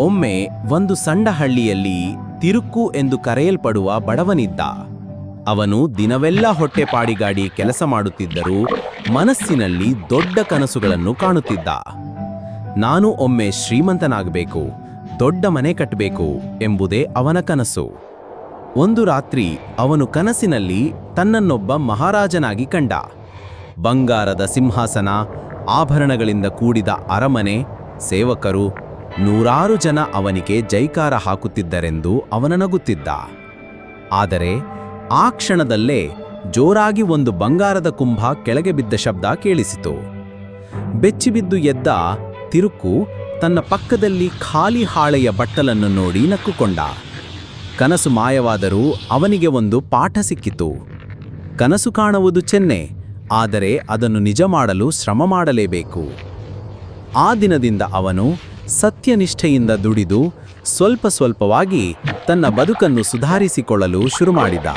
ಒಮ್ಮೆ ಒಂದು ಸಣ್ಣ ಹಳ್ಳಿಯಲ್ಲಿ ತಿರುಕು ಎಂದು ಕರೆಯಲ್ಪಡುವ ಬಡವನಿದ್ದ. ಅವನು ದಿನವೆಲ್ಲ ಹೊಟ್ಟೆಪಾಡಿಗಾಡಿ ಕೆಲಸ ಮಾಡುತ್ತಿದ್ದರೂ ಮನಸ್ಸಿನಲ್ಲಿ ದೊಡ್ಡ ಕನಸುಗಳನ್ನು ಕಾಣುತ್ತಿದ್ದ. ನಾನು ಒಮ್ಮೆ ಶ್ರೀಮಂತನಾಗಬೇಕು, ದೊಡ್ಡ ಮನೆ ಕಟ್ಟಬೇಕು ಎಂಬುದೇ ಅವನ ಕನಸು. ಒಂದು ರಾತ್ರಿ ಅವನು ಕನಸಿನಲ್ಲಿ ತನ್ನನ್ನೊಬ್ಬ ಮಹಾರಾಜನಾಗಿ ಕಂಡ. ಬಂಗಾರದ ಸಿಂಹಾಸನ, ಆಭರಣಗಳಿಂದ ಕೂಡಿದ ಅರಮನೆ, ಸೇವಕರು ನೂರಾರು ಜನ ಅವನಿಗೆ ಜೈಕಾರ ಹಾಕುತ್ತಿದ್ದರೆಂದು ಅವನ ನಗುತ್ತಿದ್ದ. ಆದರೆ ಆ ಕ್ಷಣದಲ್ಲೇ ಜೋರಾಗಿ ಒಂದು ಬಂಗಾರದ ಕುಂಭ ಕೆಳಗೆ ಬಿದ್ದ ಶಬ್ದ ಕೇಳಿಸಿತು. ಬೆಚ್ಚಿಬಿದ್ದು ಎದ್ದ ತಿರುಕು ತನ್ನ ಪಕ್ಕದಲ್ಲಿ ಖಾಲಿ ಹಾಳೆಯ ಬಟ್ಟಲನ್ನು ನೋಡಿ ನಕ್ಕುಕೊಂಡ. ಕನಸು ಮಾಯವಾದರೂ ಅವನಿಗೆ ಒಂದು ಪಾಠ ಸಿಕ್ಕಿತು. ಕನಸು ಕಾಣುವುದು ಚೆನ್ನೆ, ಆದರೆ ಅದನ್ನು ನಿಜ ಮಾಡಲು ಶ್ರಮ ಮಾಡಲೇಬೇಕು. ಆ ದಿನದಿಂದ ಅವನು ಸತ್ಯನಿಷ್ಠೆಯಿಂದ ದುಡಿದು ಸ್ವಲ್ಪ ಸ್ವಲ್ಪವಾಗಿ ತನ್ನ ಬದುಕನ್ನು ಸುಧಾರಿಸಿಕೊಳ್ಳಲು ಶುರುಮಾಡಿದ.